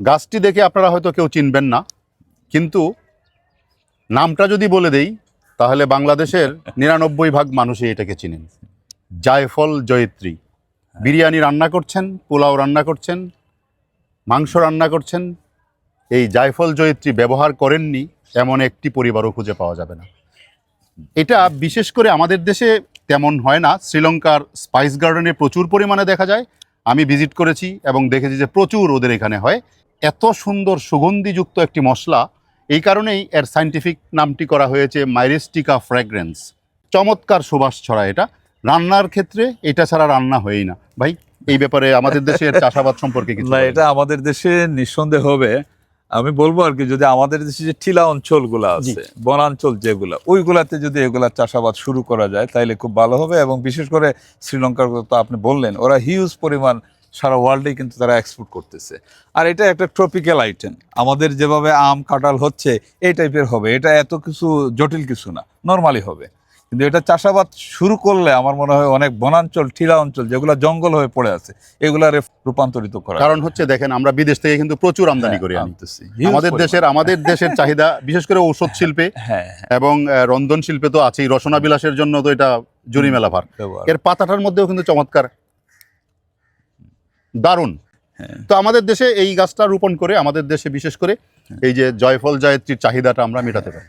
গাছটি দেখে আপনারা হয়তো কেউ চিনবেন না, কিন্তু নামটা যদি বলে দেই, তাহলে বাংলাদেশের নিরানব্বই ভাগ মানুষই এটাকে চিনেন। জায়ফল জয়ত্রী। বিরিয়ানি রান্না করছেন, পোলাও রান্না করছেন, মাংস রান্না করছেন, এই জায়ফল জয়ত্রী ব্যবহার করেননি, এমন একটি পরিবারও খুঁজে পাওয়া যাবে না। এটা বিশেষ করে আমাদের দেশে তেমন হয় না, শ্রীলঙ্কার স্পাইস গার্ডেনে প্রচুর পরিমাণে দেখা যায়। আমি ভিজিট করেছি এবং দেখেছি যে প্রচুর ওদের এখানে হয়। এত সুন্দর সুগন্ধিযুক্ত একটি মশলা এই কারণেই এর সাইন্টিফিক নামটি করা হয়েছে মাইরেস্টিকা ফ্র্যাগ্রেন্স চমৎকার সুবাস ছড়া এটা। রান্নার ক্ষেত্রে এটা ছাড়া রান্না হয়ই না। ভাই এই ব্যাপারে আমাদের দেশের চাষাবাদ সম্পর্কে কিছু না এটা আমাদের দেশে নিঃসন্দেহ হবে। আমি বলব আর কি যদি আমাদের দেশে যে টিলা অঞ্চলগুলো আছে বনাঞ্চল যেগুলো ওইগুলাতে যদি এগুলা চাষাবাদ শুরু করা যায় তাহলে খুব ভালো হবে। এবং বিশেষ করে শ্রীলঙ্কার কথা তো আপনি বললেন ওরা হিউজ পরিমাণ সারা ওয়ার্ল্ডে কিন্তু তারা এক্সপোর্ট করতেছে। আর এটা একটা ট্রপিক্যাল আইটেম আমাদের যেভাবে আম কাঁঠাল হচ্ছে এই টাইপের হবে। এটা এত কিছু জটিল কিছু না নর্মালি হবে। কিন্তু এটা চাষাবাদ শুরু করলে আমার মনে হয় অনেক বনাঞ্চল টিলা অঞ্চল যেগুলো জঙ্গল হয়ে পড়ে আছে এগুলারে রূপান্তরিত করা। কারণ হচ্ছে দেখেন আমরা বিদেশ থেকে কিন্তু প্রচুর আমদানি করে আনতেছি। আমাদের দেশের আমাদের দেশের চাহিদা বিশেষ করে ঔষধ শিল্পে হ্যাঁ হ্যাঁ, এবং রন্ধন শিল্পে তো আছেই রসনা বিলাসের জন্য তো এটা জুরি মেলা ভার এর পাতাটার মধ্যেও কিন্তু চমৎকার দারুণ। হ্যাঁ। তো আমাদের দেশে এই গাছটা রোপণ করে আমাদের দেশে বিশেষ করে এই যে জয়ফল জয়ত্রীর চাহিদাটা আমরা মেটাতে পারি।